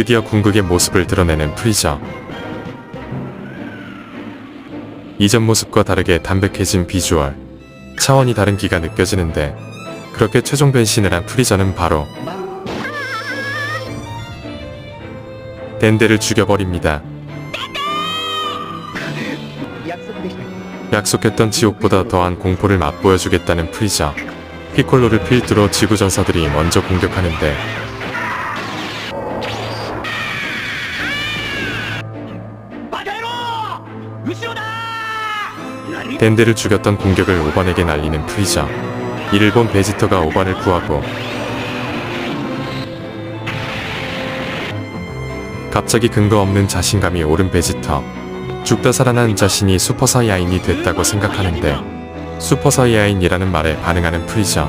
드디어 궁극의 모습을 드러내는 프리저. 이전 모습과 다르게 담백해진 비주얼. 차원이 다른 기가 느껴지는데 그렇게 최종 변신을 한 프리저는 바로 덴데를 죽여버립니다. 약속했던 지옥보다 더한 공포를 맛보여주겠다는 프리저. 피콜로를 필두로 지구 전사들이 먼저 공격하는데 덴데를 죽였던 공격을 오반에게 날리는 프리저. 이를 본 베지터가 오반을 구하고 갑자기 근거 없는 자신감이 오른 베지터. 죽다 살아난 자신이 슈퍼 사이아인이 됐다고 생각하는데 슈퍼 사이아인이라는 말에 반응하는 프리저.